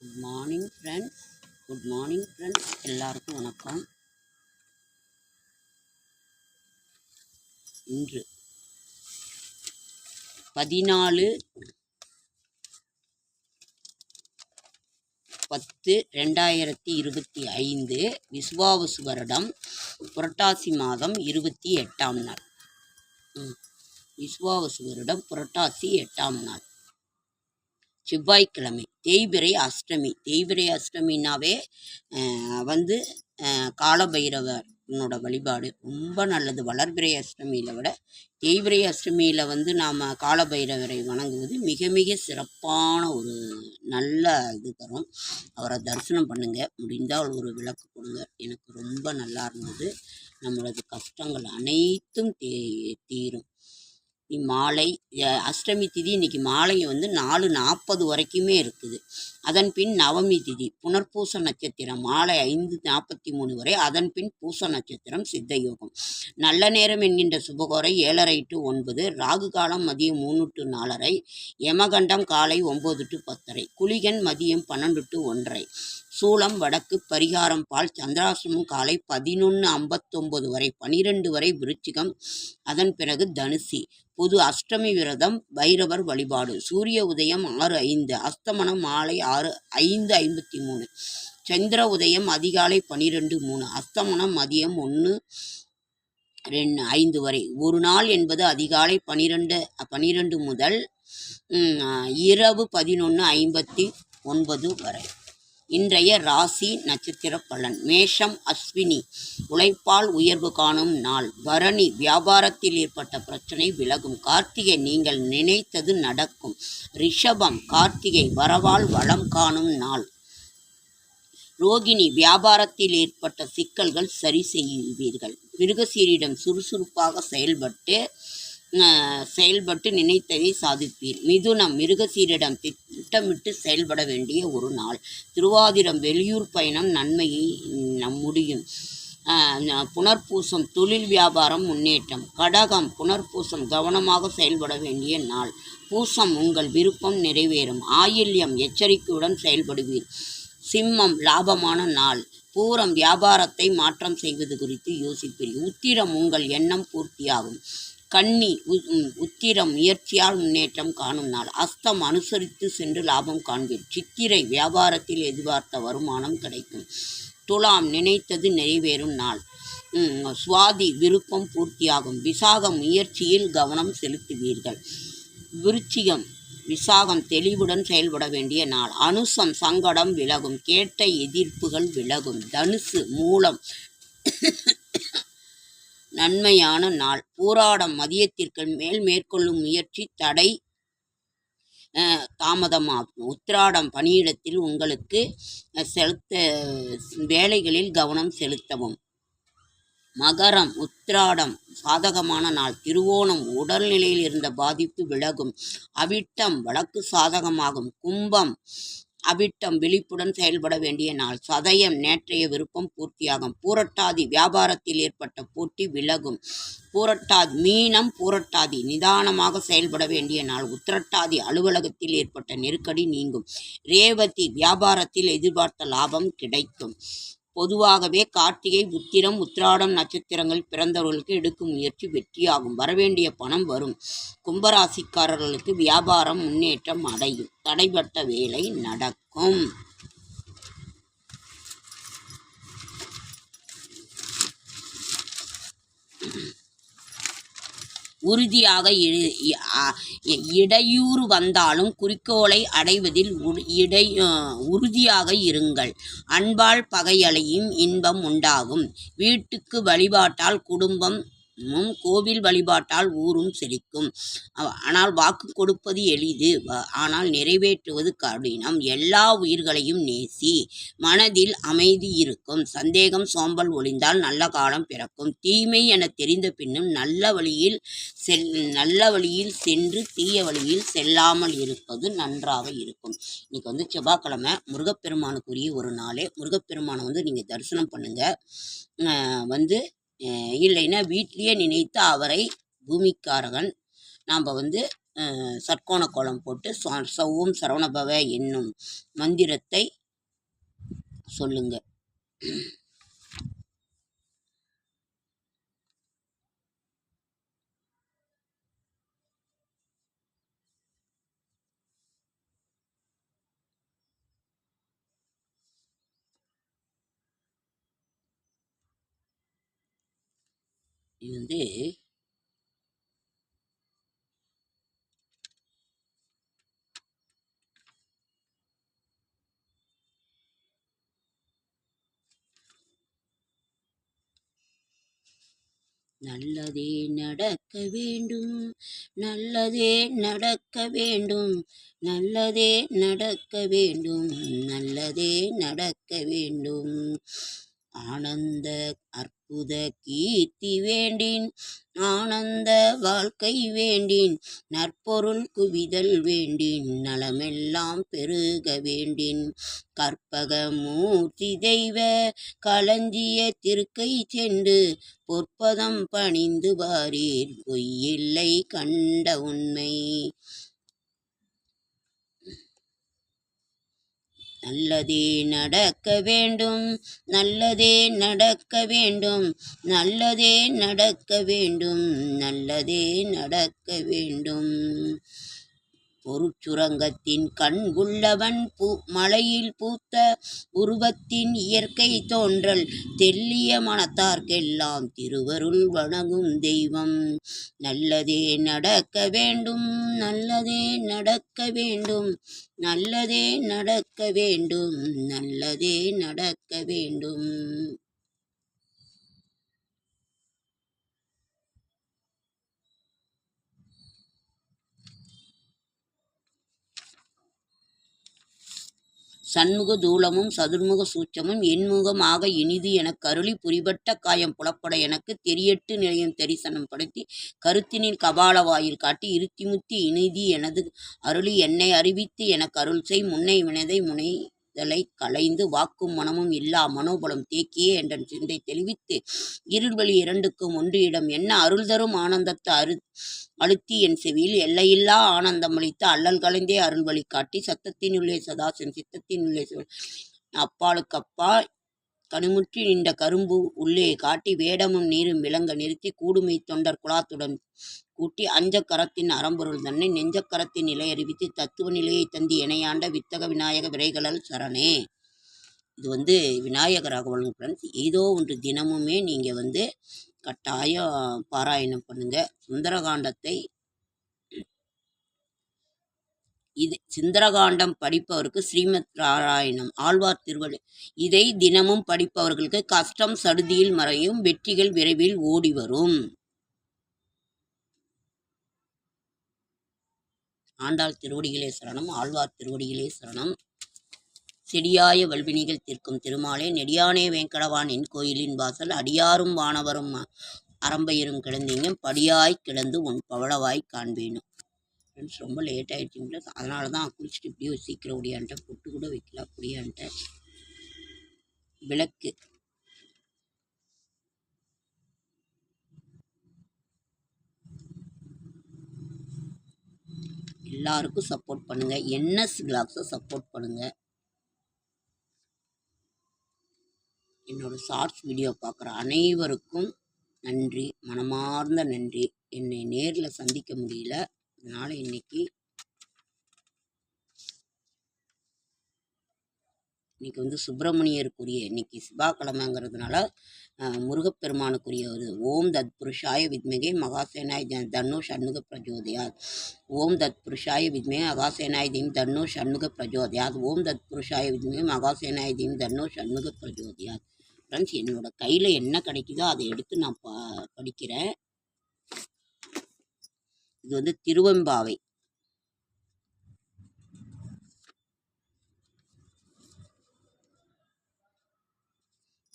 Good morning friend good morning friends எல்லாருக்கும் வணக்கம். இன்று பதினாலு பத்து ரெண்டாயிரத்தி இருபத்தி ஐந்து விஸ்வாவசு வருடம் புரட்டாசி மாதம் இருபத்தி எட்டாம் நாள். ம். விஸ்வாவசு வருடம் புரட்டாசி எட்டாம் நாள். செவ்வாய்க்கிழமை தேய்பிரை அஷ்டமி. தேய்பிரை அஷ்டமினாவே வந்து காலபைரவனோட வழிபாடு. ரொம்ப நல்லது. வளர்பிரை அஷ்டமியில் விட தேய்பிரை அஷ்டமியில் வந்து நாம் காலபைரவரை வணங்குவது மிக மிக சிறப்பான ஒரு நல்ல இது தரும். அவரை தரிசனம் பண்ணுங்க. முடிந்தால் ஒரு விளக்கு கொடுங்க. எனக்கு ரொம்ப நல்லா இருந்தது. நம்மளது கஷ்டங்கள் அனைத்தும் தீ தீரும். மாலை அஷ்டமி திதி இன்னைக்கு மாலை வந்து நாலு நாற்பது வரைக்குமே இருக்குது. அதன் பின் நவமி திதி புனர்பூச நட்சத்திரம் மாலை ஐந்து நாற்பத்தி மூணு வரை அதன் பின் பூச நட்சத்திரம் சித்த யோகம். நல்ல நேரம் என்கின்ற சுபகோரை ஏழரை டு ஒன்பது ராகு காலம் மதியம் மூணு டு நாலரை யமகண்டம் காலை ஒம்பது டு பத்தரை குளிகன் மதியம் பன்னெண்டு டு ஒன்றரை. சூலம் வடக்கு பரிகாரம் பால் சந்திராசிரமம் காலை பதினொன்று ஐம்பத்தொம்பது வரை பனிரெண்டு வரை விருச்சிகம். அதன் பிறகு தனுசி. பொது அஷ்டமி விரதம் பைரவர் வழிபாடு. சூரிய உதயம் ஆறு ஐந்து அஸ்தமனம் மாலை ஆறு ஐந்து ஐம்பத்தி மூணு. சந்திர உதயம் அதிகாலை பனிரெண்டு மூணு அஸ்தமனம் மதியம் ஒன்று ரெண்டு ஐந்து வரை. ஒரு நாள் என்பது அதிகாலை பனிரெண்டு பனிரெண்டு முதல் இரவு பதினொன்று ஐம்பத்தி ஒன்பது வரை. இன்றைய ராசி நட்சத்திர பலன். மேஷம் அஸ்வினி உழைப்பால் உயர்வு காணும் நாள். பரணி வியாபாரத்தில் ஏற்பட்ட பிரச்சனை விலகும். கார்த்திகை நீங்கள் நினைத்தது நடக்கும். ரிஷபம் கார்த்திகை வரவால் வளம் காணும் நாள். ரோகிணி வியாபாரத்தில் ஏற்பட்ட சிக்கல்கள் சரி செய்வீர்கள். மிருகசீரிடம் சுறுசுறுப்பாக செயல்பட்டு செயல்பட்டு நினைத்ததை சாதிப்பீர். மிதுனம் மிருகசீரிடம் திட்டமிட்டு செயல்பட வேண்டிய ஒரு நாள். திருவாதிரம் வெளியூர் பயணம் நன்மையை நம் முடியும். புனர்பூசம் தொழில் வியாபாரம் முன்னேற்றம். கடகம் புனர்பூசம் கவனமாக செயல்பட வேண்டிய நாள். பூசம் உங்கள் விருப்பம் நிறைவேறும். ஆயில்யம் எச்சரிக்கையுடன் செயல்படுவீர். சிம்மம் லாபமான நாள். பூரம் வியாபாரத்தை மாற்றம் செய்வது குறித்து யோசிப்பீர். உத்திரம் உங்கள் எண்ணம் பூர்த்தியாகும். கன்னி உ- உத்திரம் முயற்சியால் முன்னேற்றம் காணும் நாள். அஸ்தம் அனுசரித்து சென்று லாபம் காண்பீர். சித்திரை வியாபாரத்தில் எதிர்பார்த்த வருமானம் கிடைக்கும். துலாம் நினைத்தது நிறைவேறும் நாள். சுவாதி விருப்பம் பூர்த்தியாகும். விசாகம் முயற்சியில் கவனம் செலுத்துவீர்கள். விருச்சிகம் விசாகம் தெளிவுடன் செயல்பட வேண்டிய நாள். அனுசம் சங்கடம் விலகும். கேட்ட எதிர்ப்புகள் விலகும். தனுசு மூலம் நன்மையான நாள். பூராடம் மதியத்திற்கு மேல் மேற்கொள்ளும் முயற்சி தடை தாமதமாகும். உத்திராடம் பணியிடத்தில் உங்களுக்கு செலுத்த வேலைகளில் கவனம் செலுத்தவும். மகரம் உத்திராடம் சாதகமான நாள். திருவோணம் உடல்நிலையில் இருந்த பாதிப்பு விலகும். அவிட்டம் வழக்கு சாதகமாகும். கும்பம் அவிட்டம் விழிப்புடன் செயல்பட வேண்டிய நாள். சதயம் நேற்றைய விருப்பம் பூர்த்தியாகும். பூரட்டாதி வியாபாரத்தில் ஏற்பட்ட போட்டி விலகும். பூரட்டாதி மீனம் பூரட்டாதி நிதானமாக செயல்பட வேண்டிய நாள். உத்திரட்டாதி அலுவலகத்தில் ஏற்பட்ட நெருக்கடி நீங்கும். ரேவதி வியாபாரத்தில் எதிர்பார்த்த லாபம் கிடைக்கும். பொதுவாகவே கார்த்திகை உத்திரம் உத்திராடம் நட்சத்திரங்கள் பிறந்தவர்களுக்கு எடுக்கும் முயற்சி வெற்றியாகும். வரவேண்டிய பணம் வரும். கும்பராசிக்காரர்களுக்கு வியாபாரம் முன்னேற்றம் அடையும். தடைப்பட்ட வேலை நடக்கும். உறுதியாக இரு- இடையூறு வந்தாலும் குறிக்கோளை அடைவதில் இடை உறுதியாக இருங்கள். அன்பால் பகையலையும் இன்பம் உண்டாகும். வீட்டுக்கு வழிபாட்டால் குடும்பம் மும் கோவில் வழிபாட்டால் ஊரும் செழிக்கும். ஆனால் வாக்கு கொடுப்பது எளிது. வ- ஆனால் நிறைவேற்றுவது கடினம். எல்லா உயிர்களையும் நேசி மனதில் அமைதி இருக்கும். சந்தேகம் சோம்பல் ஒளிந்தால் நல்ல காலம் பிறக்கும். தீமை என தெரிந்த பின்னும் நல்ல வழியில் செல் நல்ல வழியில் சென்று தீய வழியில் செல்லாமல் இருப்பது நன்றாக இருக்கும். இன்னைக்கு வந்து செவ்வாய்க்கிழமை. முருகப்பெருமானுக்குரிய ஒரு நாளே. முருகப்பெருமானை வந்து நீங்கள் தரிசனம் பண்ணுங்க. வந்து இல்லைன்னா வீட்டிலேயே நினைத்து அவரை பூமிக்காரகன். நாம் வந்து சற்கோண சட்கோண கோலம் போட்டு ச- சௌவும் சரவணபவ என்னும் மந்திரத்தை சொல்லுங்கள் இது வந்து நல்லதே நடக்க வேண்டும். நல்லதே நடக்க வேண்டும். நல்லதே நடக்க வேண்டும். நல்லதே நடக்க வேண்டும். ஆனந்த அற்புத கீர்த்தி வேண்டின் ஆனந்த வாழ்க்கை வேண்டின் நற்பொருள் குவிதல் வேண்டின் நலமெல்லாம் பெருக வேண்டின். கற்பக மூர்த்தி தெய்வ களஞ்சிய திருக்கை சென்று பொற்பதம் பணிந்து வாரீர் பொய்யில்லை கண்ட உண்மை. நல்லதே நடக்க வேண்டும். நல்லதே நடக்க வேண்டும். நல்லதே நடக்க வேண்டும். நல்லதே நடக்க வேண்டும். பொருட்சுரங்கத்தின் கண் உள்ளவன் பூ மலையில் பூத்த உருவத்தின் இயற்கை தோன்றல் தெல்லிய மனத்தார்க்கெல்லாம் திருவருள் வணங்கும் தெய்வம். நல்லதே நடக்க வேண்டும் நல்லதே நடக்க வேண்டும் நல்லதே நடக்க வேண்டும் நல்லதே நடக்க வேண்டும். சண்முக தூலமும் சதுர்முக சூச்சமும் எண்முகம் ஆக இனிது எனக் கருளி புரிபட்ட காயம் புலப்பட எனக்கு தெரியட்டு நிலையம் தரிசனம் படுத்தி கருத்தினில் கபால வாயில் காட்டி இருத்திமுத்தி இனிதி எனது அருளி என்னை அறிவித்து எனக் அருள் செய் முன்னை வினதை முனை முனைதலை களைந்து வாக்கும் மனமும் இல்லா மனோபலம் தேக்கியே என்றன் சிந்தை தெளிவித்து இருள்வழி இரண்டுக்கும் ஒன்று இடம். என்ன அருள் தரும் ஆனந்தத்தை அரு அழுத்தி என் செவியில் எல்லையில்லா ஆனந்தம் அளித்து அல்லல் கலைந்தே அருள்வழி காட்டி சத்தத்தினுள்ளே சதாசன் சித்தத்தினுள்ளே சிவன். அப்பா கணுமுற்றி நின்ற கரும்பு உள்ளே காட்டி வேடமும் நீரும் விளங்க நிறுத்தி கூடுமை தொண்டர் குலாத்துடன் கூட்டி அஞ்சக்கரத்தின் அறம்பொருள் தன்னை நெஞ்சக்கரத்தின் நிலை அறிவித்து தத்துவ நிலையை தந்தி இணையாண்ட வித்தக விநாயக விரைகளல் சரணே. இது வந்து விநாயகர் ராகவன் ஃப்ரெண்ட்ஸ் ஏதோ ஒன்று தினமுமே நீங்கள் வந்து கட்டாயம் பாராயணம் பண்ணுங்கள் சுந்தரகாண்டத்தை இது சுந்தரகாண்டம் படிப்பவருக்கு ஸ்ரீமத் நாராயணம். ஆழ்வார் திருவள்ளு இதை தினமும் படிப்பவர்களுக்கு கஷ்டம் சடுதியில் மறையும் வெற்றிகள் விரைவில் ஓடி வரும். ஆண்டாள் திருவடிகளே சரணம் ஆழ்வார் திருவடிகளே சரணம். செடியாய வல்வினிகள் தீர்க்கும் திருமாலே நெடியானே வேங்கடவான் என் கோயிலின் வாசல் அடியாரும் வானவரும் அரம்பையரும் கிடந்தீங்க படியாய் கிடந்து உன் பவளவாய் காண்பேனும் ஃப்ரெண்ட்ஸ் ரொம்ப லேட் ஆகிடுச்சிங்களா அதனால தான் குளிச்சுட்டு இப்படியோ சீக்கிரம் ஒடியான்ட்டேன் பொட்டு கூட வைக்கல அப்படியான்ட்டேன் விளக்கு. எல்லாருக்கும் சப்போர்ட் பண்ணுங்க. என்எஸ் கிளாக்ஸை சப்போர்ட் பண்ணுங்க. என்னோட ஷார்ட்ஸ் வீடியோ பார்க்குற அனைவருக்கும் நன்றி மனமார்ந்த நன்றி. என்னை நேரில் சந்திக்க முடியல. அதனால் இன்னைக்கு இன்னைக்கு வந்து சுப்பிரமணியருக்குரிய இன்னைக்கு செவ்வாய்க்கிழமைங்கிறதுனால அஹ், முருகப்பெருமானுக்குரிய ஒரு ஓம் தத் புருஷாய வித்மகே மகாசேனாய் த- தன்னு ஷண்முக பிரஜோதயாத். ஓம் தத் புருஷாய வித்மே மகாசேனாய் தீம் தன்னு ஷண்முக பிரஜோதயாத். ஓம் தத் புருஷாய வித்மே மகாசேனாய் தீம் தன்னு ஷண்முக பிரஜோதயாத். ஃப்ரெண்ட்ஸ் என்னோட கையில் என்ன கிடைக்குதோ அதை எடுத்து நான் பா படிக்கிறேன். இது வந்து திருவெம்பாவை.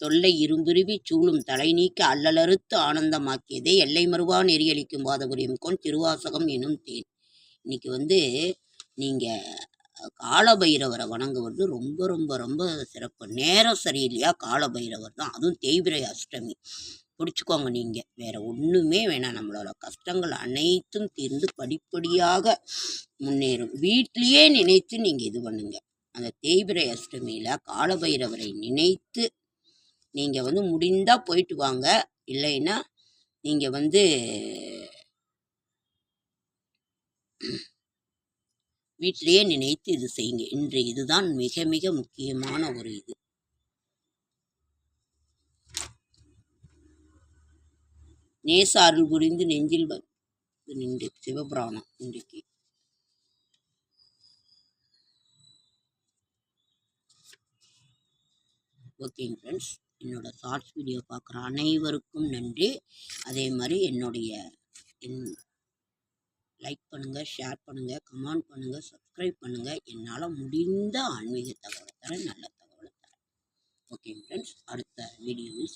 தொல்லை இரும்புருவி சூழும் தலை நீக்க அல்லலறுத்து ஆனந்தமாக்கியதே எல்லை மறுவா நெறியளிக்கும் வாதபுரியம் கொன் திருவாசகம் எனும் தேன். இன்னைக்கு வந்து நீங்கள் காலபைரவரை வணங்குவது ரொம்ப ரொம்ப ரொம்ப சிறப்பு. நேரம் சரியில்லையா? காலபைரவர் தான். அதுவும் தேய்பிரை அஷ்டமி. பிடிச்சிக்கோங்க நீங்கள் வேறு ஒன்றுமே வேணாம். நம்மளோட கஷ்டங்கள் அனைத்தும் தீர்ந்து படிப்படியாக முன்னேறும். வீட்லேயே நினைத்து நீங்கள் இது பண்ணுங்க. அந்த தேய்பிரை அஷ்டமியில் காலபைரவரை நினைத்து நீங்கள் வந்து முடிந்தால் போயிட்டு வாங்க. இல்லைன்னா நீங்கள் வந்து வீட்டிலேயே நினைத்து இது செய்யுங்க. இன்று இதுதான் மிக மிக முக்கியமான ஒரு இது. நேச அருள் புரிந்து நெஞ்சில் வந்து நின்று. சிவபுராணம் இன்றைக்கு. ஓகேங்க ஃப்ரெண்ட்ஸ் என்னோட ஷார்ட்ஸ் வீடியோ பார்க்குற அனைவருக்கும் நன்றி. அதே மாதிரி என்னுடைய என் லைக் பண்ணுங்கள் ஷேர் பண்ணுங்கள் கமெண்ட் பண்ணுங்கள் சப்ஸ்கிரைப் பண்ணுங்கள் என்னால் முடிந்த ஆன்மீக தகவலை தரேன் நல்ல தகவலை தரேன். ஓகேங்க ஃப்ரெண்ட்ஸ் அடுத்த வீடியோவில்